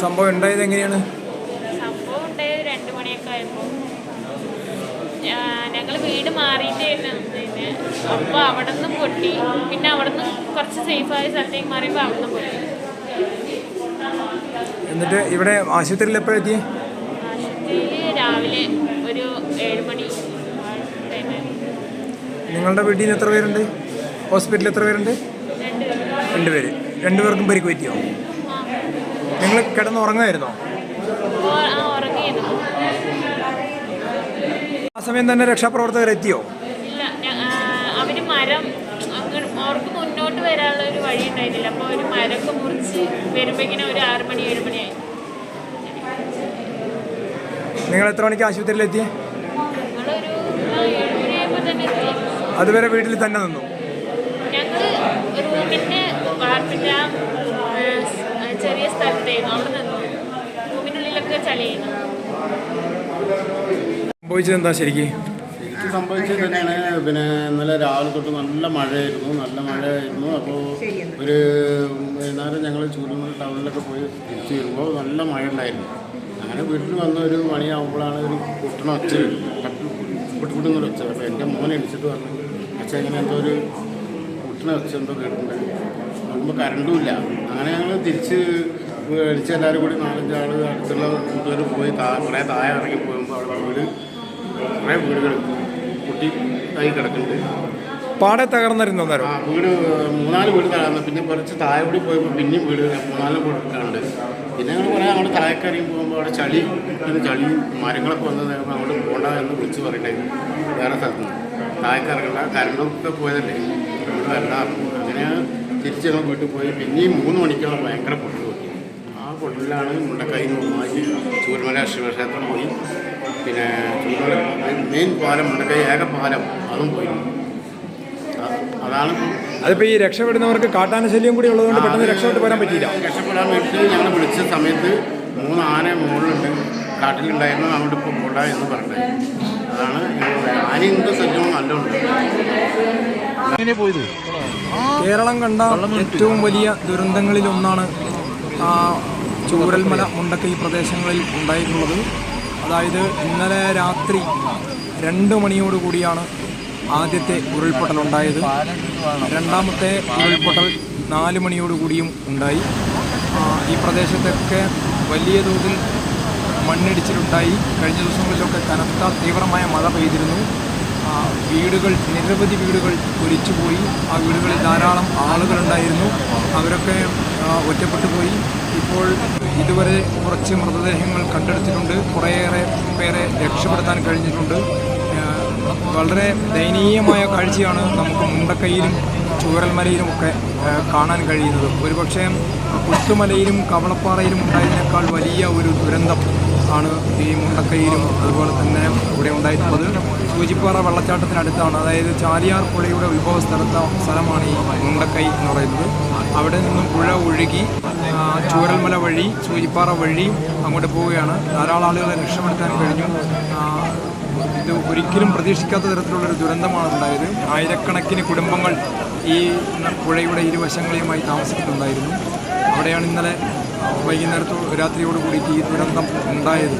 സംഭവം ഉണ്ടായത് എങ്ങനെയാണ്? സംഭവം ഉണ്ടായത് രണ്ടു മണിയൊക്കെ ആയപ്പോ. ഞങ്ങൾ വീട് മാറിയിട്ടായിരുന്നു അപ്പൊ അവിടെ നിന്ന് പൊട്ടി. പിന്നെ അവിടെ നിന്ന് കുറച്ച് സേഫായ സ്ഥലത്തേക്ക് മാറിയപ്പോ അവിടെ നിന്ന് പൊട്ടി. എന്നിട്ട് ഇവിടെ ആശുപത്രിയിൽ എപ്പോഴെത്തി ആശുപത്രിയിൽ രാവിലെ ഒരു ഏഴ് മണി. നിങ്ങളുടെ വീട്ടിൽ നിന്ന് എത്ര പേരുണ്ട്? ഹോസ്പിറ്റലിൽ എത്ര പേരുണ്ട്? രണ്ട് പേര്. രണ്ടുപേര് രണ്ടുപേർക്കും പരിക്ക് പറ്റിയോ? നിങ്ങൾ കിടന്ന് ഉറങ്ങായിരുന്നോ. ഓ- ആ സമയം തന്നെ രക്ഷാപ്രവർത്തകർ എത്തിയോ? അവർ മരം അവർക്ക് മുന്നോട്ട് വരാനുള്ള ഒരു വഴി ഉണ്ടായിരുന്നില്ല. അപ്പോൾ ഒരു മരമൊക്കെ മുറിച്ച് വരുമ്പോഴേക്കിനും ഒരു ആറ് മണി ഏഴ് മണിയായി നിങ്ങൾ എത്ര മണിക്ക് ആശുപത്രിയിൽ എത്തി? അതുവരെ വീട്ടിൽ തന്നെ നിന്നു? ഞങ്ങൾ റൂമിന്റെ വാർപ്പിന്റെ ചെറിയ സ്ഥലത്തായിരുന്നു അവിടെ നിന്നു. റൂമിനുള്ളിലൊക്കെ ചളിയുന്നു സംഭവിച്ചത് എന്താ ശരിക്കും? എനിക്ക് സംഭവിച്ചത് തന്നെയാണ്. പിന്നെ ഇന്നലെ രാവിലെ തൊട്ട് നല്ല മഴയായിരുന്നു. നല്ല മഴയായിരുന്നു. അപ്പോൾ ഒരു വൈകുന്നേരം ഞങ്ങൾ ചൂടുന്ന ടൗണിലൊക്കെ പോയി തിരിച്ചു വരുമ്പോൾ നല്ല മഴ ഉണ്ടായിരുന്നു അങ്ങനെ വീട്ടിൽ വന്ന ഒരു മണിയാകുമ്പോഴാണ് ഒരു പൊട്ടണ ഒച്ച പൊട്ടിപ്പൊട്ടുന്നൊരു ഒച്ച അപ്പോൾ എന്റെ മോനെ എണിച്ചിട്ട് പറഞ്ഞു അച്ഛൻ ഇങ്ങനെ എന്തോ ഒരു പൊട്ടണ ഒച്ച എന്തോ കേട്ടിട്ടുണ്ട് നോക്കുമ്പോൾ കറണ്ടും ഇല്ല അങ്ങനെ ഞങ്ങൾ തിരിച്ച് അടിച്ച് എല്ലാവരും കൂടി നാലഞ്ച് ആൾ അടുത്തുള്ള കൂട്ടുകാർ പോയി താ കുറേ താഴെ ഇറങ്ങി പോകുമ്പോൾ അവിടെ വീട് കുറേ വീടുകൾ കുട്ടി കൈ കിടക്കുന്നുണ്ട്. പാടെ തകർന്നിരുന്നു ആ വീട് മൂന്നാൽ വീട് തകർന്നു. പിന്നെ കുറച്ച് താഴെ കൂടി പോയപ്പോൾ പിന്നെയും വീട് മൂന്നാൽ വീട് കിടക്കാറുണ്ട് പിന്നെ ഞങ്ങൾ കുറേ അങ്ങോട്ട് താഴേക്കറിയും പോകുമ്പോൾ അവിടെ ചളി പിന്നെ ചളിയും മരങ്ങളൊക്കെ വന്നത് അങ്ങോട്ട് പോകണ്ട എന്ന് വിളിച്ച് പറയണ്ടായിരുന്നു വേറെ സ്ഥലത്ത് നിന്ന്. താഴേക്ക് ഇറങ്ങണ്ട കരണ്ടൊക്കെ പോയതല്ലേ? ഇവിടെ വരണ്ട. അങ്ങനെ തിരിച്ച് ഞങ്ങൾ വീട്ടിൽ പോയി. പിന്നെയും മൂന്ന് മണിക്കാണ് ഭയങ്കര പൊട്ടൽ പോയി ആ പൊട്ടലിലാണ് മുണ്ടക്കൈ നന്നാക്കി ചൂരമല ശിവക്ഷേത്രം പോയി. പിന്നെ ചൂരമല മെയിൻ പാലം മുണ്ടക്കൈ ഏക പാലം. അതും പോയി. അതാണ് അതിപ്പോൾ അതിപ്പോ ഈ രക്ഷപ്പെടുന്നവർക്ക് കാട്ടാന ശല്യം കൂടി ഉള്ളതുകൊണ്ട് പെട്ടെന്ന് രക്ഷപ്പെട്ട് വരാൻ പറ്റിയില്ല. രക്ഷപ്പെടാൻ വേണ്ടി ഞങ്ങൾ വിളിച്ച സമയത്ത് മൂന്ന് ആന മുകളിലുണ്ട്. കാട്ടിലുണ്ടായിരുന്നു. അവിടെ ഇപ്പോൾ പോണ്ട എന്ന് പറഞ്ഞത് അതാണ് ആന എന്ത് ശല്യവും നല്ലോണ്ട് കേരളം കണ്ട ഏറ്റവും വലിയ ദുരന്തങ്ങളിൽ ഒന്നാണ് ചൂരൽമല മുണ്ടക്കൈ പ്രദേശങ്ങളിൽ ഉണ്ടായിട്ടുള്ളത്. അതായത് ഇന്നലെ രാത്രി രണ്ട് മണിയോടുകൂടിയാണ് ആദ്യത്തെ ഉരുൾപൊട്ടൽ ഉണ്ടായത് രണ്ടാമത്തെ ഉരുൾപൊട്ടൽ നാല് മണിയോടുകൂടിയും ഉണ്ടായി. ഈ പ്രദേശത്തൊക്കെ വലിയ തോതിൽ മണ്ണിടിച്ചിലുണ്ടായി. കഴിഞ്ഞ ദിവസങ്ങളിലൊക്കെ കനത്ത തീവ്രമായ മഴ പെയ്തിരുന്നു. വീടുകൾ നിരവധി വീടുകൾ ഒലിച്ചുപോയി ആ വീടുകളിൽ ധാരാളം ആളുകളുണ്ടായിരുന്നു. അവരൊക്കെ ഒറ്റപ്പെട്ടു പോയി. ഇപ്പോൾ ഇതുവരെ കുറച്ച് മൃതദേഹങ്ങൾ കണ്ടെടുത്തിട്ടുണ്ട്. കുറേയേറെ പേരെ രക്ഷപ്പെടുത്താൻ കഴിഞ്ഞിട്ടുണ്ട്. വളരെ ദയനീയമായ കാഴ്ചയാണ് നമുക്ക് മുണ്ടക്കൈയിലും ചൂരൽമലയിലും ഒക്കെ കാണാൻ കഴിയുന്നത്. ഒരുപക്ഷേ പുത്തുമലയിലും കവളപ്പാറയിലും ഉണ്ടായതിനേക്കാൾ വലിയ ഒരു ദുരന്തം ആണ് ഈ മുണ്ടക്കൈയിലും അതുപോലെ തന്നെ ഇവിടെ ഉണ്ടായിട്ടുള്ളത്. സൂചിപ്പാറ വെള്ളച്ചാട്ടത്തിനടുത്താണ്. അതായത് ചാലിയാർ പുഴയുടെ ഉത്ഭവ സ്ഥലത്ത സ്ഥലമാണ് ഈ മുണ്ടക്കൈ എന്ന് പറയുന്നത്. അവിടെ നിന്നും പുഴ ഒഴുകി ചൂരൽമല വഴി സൂചിപ്പാറ വഴി അങ്ങോട്ട് പോവുകയാണ്. ധാരാളം ആളുകളെ രക്ഷപ്പെടുത്താൻ കഴിഞ്ഞു. ഇത് ഒരിക്കലും പ്രതീക്ഷിക്കാത്ത തരത്തിലുള്ളൊരു ദുരന്തമാണ് ഉണ്ടായത്. ആയിരക്കണക്കിന് കുടുംബങ്ങൾ ഈ പുഴയുടെ ഇരുവശങ്ങളിലുമായി താമസിക്കുന്നുണ്ടായിരുന്നു അവിടെയാണ് ഇന്നലെ വൈകുന്നേരത്തോ രാത്രിയോടുകൂടി ഈ ദുരന്തം ഉണ്ടായത്.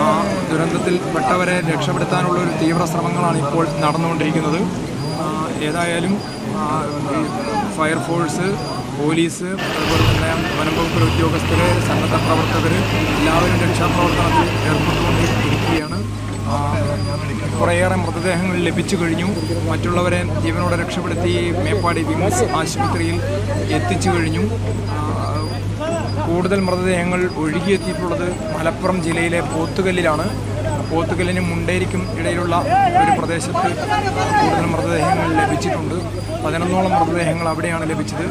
ആ ദുരന്തത്തിൽ പെട്ടവരെ രക്ഷപ്പെടുത്താനുള്ള ഒരു തീവ്ര ശ്രമങ്ങളാണ് ഇപ്പോൾ നടന്നുകൊണ്ടിരിക്കുന്നത് ഏതായാലും ഫയർഫോഴ്സ് പോലീസ് അതുപോലെ തന്നെ വനംവകുപ്പിലെ ഉദ്യോഗസ്ഥർ സന്നദ്ധ പ്രവർത്തകർ എല്ലാവരും രക്ഷാപ്രവർത്തനത്തിൽ ഏർപ്പെട്ടുകൊണ്ടിരിക്കുകയാണ്. കുറേയേറെ മൃതദേഹങ്ങൾ ലഭിച്ചു കഴിഞ്ഞു. മറ്റുള്ളവരെ ജീവനോടെ രക്ഷപ്പെടുത്തി മേപ്പാടി വിംസ് ആശുപത്രിയിൽ എത്തിച്ചു കഴിഞ്ഞു. കൂടുതൽ മൃതദേഹങ്ങൾ ഒഴുകിയെത്തിയിട്ടുള്ളത് മലപ്പുറം ജില്ലയിലെ പോത്തുകല്ലിലാണ്. പോത്തുകല്ലിനും മുണ്ടേരിക്കും ഇടയിലുള്ള ഒരു പ്രദേശത്ത് കൂടുതൽ മൃതദേഹങ്ങൾ ലഭിച്ചിട്ടുണ്ട്. പതിനൊന്നോളം മൃതദേഹങ്ങൾ അവിടെയാണ് ലഭിച്ചത്.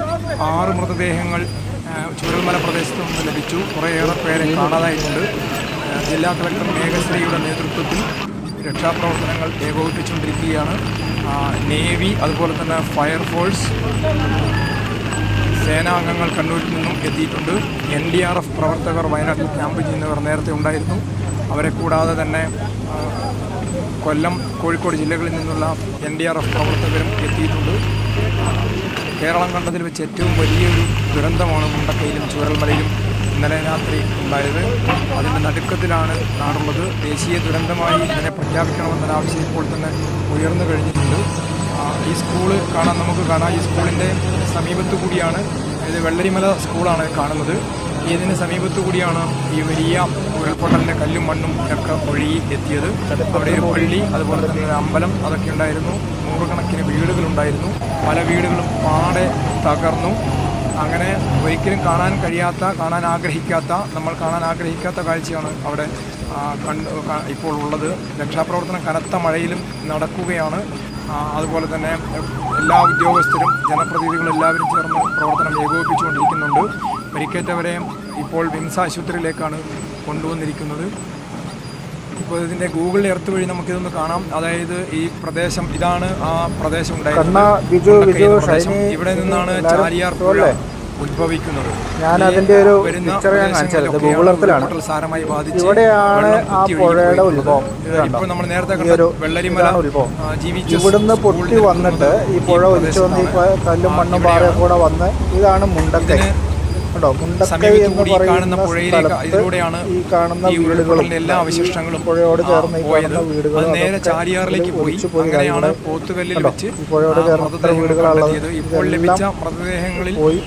ആറ് മൃതദേഹങ്ങൾ ചുരൽമല പ്രദേശത്തു നിന്ന് ലഭിച്ചു. കുറേയേറെ പേരെ കാണാതായിട്ടുണ്ട്. ജില്ലാ കളക്ടർ മേഘശ്രീയുടെ നേതൃത്വത്തിൽ രക്ഷാപ്രവർത്തനങ്ങൾ ഏകോപിപ്പിച്ചുകൊണ്ടിരിക്കുകയാണ്. നേവി അതുപോലെ തന്നെ ഫയർഫോഴ്സ് സേനാംഗങ്ങൾ കണ്ണൂരിൽ നിന്നും എത്തിയിട്ടുണ്ട്. എൻ ഡി ആർ എഫ് പ്രവർത്തകർ വയനാട്ടിൽ ക്യാമ്പ് ചെയ്യുന്നവർ നേരത്തെ ഉണ്ടായിരുന്നു. അവരെ കൂടാതെ തന്നെ കൊല്ലം കോഴിക്കോട് ജില്ലകളിൽ നിന്നുള്ള എൻ ഡി ആർ എഫ് പ്രവർത്തകരും എത്തിയിട്ടുണ്ട്. കേരളം കണ്ടതിൽ വെച്ച് ഏറ്റവും വലിയൊരു ദുരന്തമാണ് മുണ്ടക്കയിലും ചൂരൽമലയിലും ഇന്നലെ രാത്രി ഉണ്ടായത്. അതിന്റെ നടുക്കത്തിലാണ് നാടുള്ളത്. ദേശീയ ദുരന്തമായി ഇതിനെ പ്രഖ്യാപിക്കണമെന്നൊരു ആവശ്യം ഇപ്പോൾ തന്നെ ഉയർന്നു കഴിഞ്ഞിട്ടുണ്ട്. ഈ സ്കൂൾ കാണാൻ നമുക്ക് കാണാം. ഈ സ്കൂളിന്റെ സമീപത്തു കൂടിയാണ് ഇത് വെള്ളരിമല സ്കൂളാണ് കാണുന്നത്. ഇതിന് സമീപത്തു കൂടിയാണ് ഈ വലിയ ഉരുൾപൊട്ടലിന്റെ കല്ലും മണ്ണും ഒക്കെ ഒഴുകി എത്തിയത്. അവിടെ ഒരു പള്ളി അതുപോലെ തന്നെ ഒരു അമ്പലം അതൊക്കെ ഉണ്ടായിരുന്നു. നൂറുകണക്കിന് വീടുകളുണ്ടായിരുന്നു പല വീടുകളും പാടെ തകർന്നു. അങ്ങനെ ഒരിക്കലും കാണാൻ കഴിയാത്ത കാണാൻ ആഗ്രഹിക്കാത്ത നമ്മൾ കാണാൻ ആഗ്രഹിക്കാത്ത കാഴ്ചയാണ് അവിടെ കണ്ട് ഇപ്പോൾ ഉള്ളത്. രക്ഷാപ്രവർത്തനം കനത്ത മഴയിലും നടക്കുകയാണ്. അതുപോലെ തന്നെ എല്ലാ ഉദ്യോഗസ്ഥരും ജനപ്രതിനിധികളും എല്ലാവരും ചേർന്ന് പ്രവർത്തനം ഏകോപിപ്പിച്ചുകൊണ്ടിരിക്കുന്നുണ്ട്. പരിക്കേറ്റവരെ ഇപ്പോൾ വിംസ് ആശുപത്രിയിലേക്കാണ് കൊണ്ടുവന്നിരിക്കുന്നത്. ഇപ്പോൾ ഇതിന്റെ ഗൂഗിൾ എർത്ത് വഴി നമുക്കിതൊന്ന് കാണാം. അതായത് ഈ പ്രദേശം ഇതാണ് ആ പ്രദേശം ഉണ്ടായിരുന്നത്. ഇവിടെ നിന്നാണ് ചാരിയാർ ചാലിയാർ പുഴ? ഉത്ഭവിക്കുന്നത് ഞാൻ അതിന്റെ ഒരു പിക്ചർ ഞാൻ കാണിച്ചത്. ഉരുൾപൊട്ടൽ സാരമായി ബാധിച്ച് ഇവിടെയാണ് ആ പുഴയുടെ ഉത്ഭവം. ഇപ്പോൾ നമ്മൾ നേരത്തെ ഒരു വെള്ളരിമല ഉത്ഭവം. ഇവിടുന്ന് പൊട്ടി വന്നിട്ട് ഈ പുഴ ഒലിച്ചു വന്ന് ഈ കല്ലും മണ്ണും. പാറയും കൂടെ വന്ന് ഇതാണ് മുണ്ടക്കൈ കേട്ടോ മുണ്ടക്കൈ എന്ന് പറയുന്ന സ്ഥലത്ത് ഈ കാണുന്ന വീടുകളും എല്ലാ അവശിഷ്ടങ്ങളും പുഴയോട് ചേർന്ന് ഈ കാണുന്ന വീടുകളും നേരെ ചാരിയാറിലേക്ക് പോയി. അങ്ങനെയാണ് പോത്തുകല്ലിൽ വെച്ച് പുഴയോട് ചേർന്ന് ഇത്ര വീടുകളുള്ളത് ഇപ്പോൾ ലഭിച്ച മൃതദേഹങ്ങളിൽ പോയി.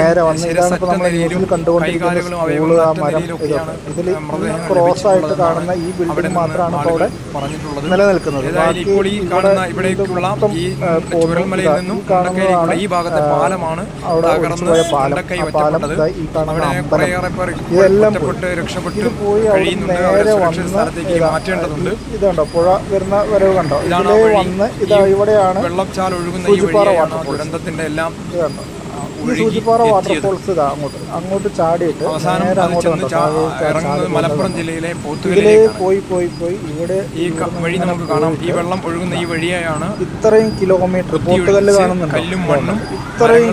നേരെ വന്ന് ഇതാണ് ഇപ്പോൾ നമ്മൾ ന്യൂസിൽ കണ്ടുകൊണ്ടിരിക്കുന്ന സ്കൂൾ ആ മരം നിലയിലൊക്കെയാണ് ഇതിൽ ക്രോസ് ആയിട്ട് കാണുന്ന ഈ ബിൽഡിംഗ് മാത്രമാണ് ഇപ്പോൾ അവിടെ പറഞ്ഞിട്ടുള്ളത്. നിലനിൽക്കുന്നത്. ബാക്കി ഇവിടെ മൊത്തം, ഈ കാണുന്നതാണ്, ഈ ഭാഗത്തെ പാലമാണ് അവിടെ ഒലിച്ചുപോയ പാലം. പാലം ഈ കാണുന്ന അവിടെ അമ്പലം. കുറേയേറെ പേർ ഇതെല്ലാം ഇത് പോയി അവിടെ നേരെ സുരക്ഷിത വന്ന് സ്ഥലത്തേക്ക് ഇതാ, മാറ്റേണ്ടതുണ്ട്. പുഴ വരുന്ന വരവ് കണ്ടോ? ഇതിലേ. വന്ന് ഇതാ ഇവിടെയാണ് സൂചിപ്പാറ. ദുരന്തത്തിന്റെ എല്ലാം ഈ സൂചിപ്പാറ വാട്ടർഫോൾസ് ഇതാ അങ്ങോട്ട്. അങ്ങോട്ട് ചാടിയിട്ട് നേരെ അങ്ങോട്ട് മലപ്പുറം ജില്ലയിലെ ഇതിലേ പോയി പോയി പോയി. ഇവിടെ ഈ വഴി നമുക്ക് കാണാം. ഈ വെള്ളം ഒഴുകുന്ന ഈ വഴിയാണ് ഇത്രയും കിലോമീറ്റർ പോത്തുകല്ല് കാണുന്നുണ്ട്? കല്ലും മണ്ണും ഇത്രയും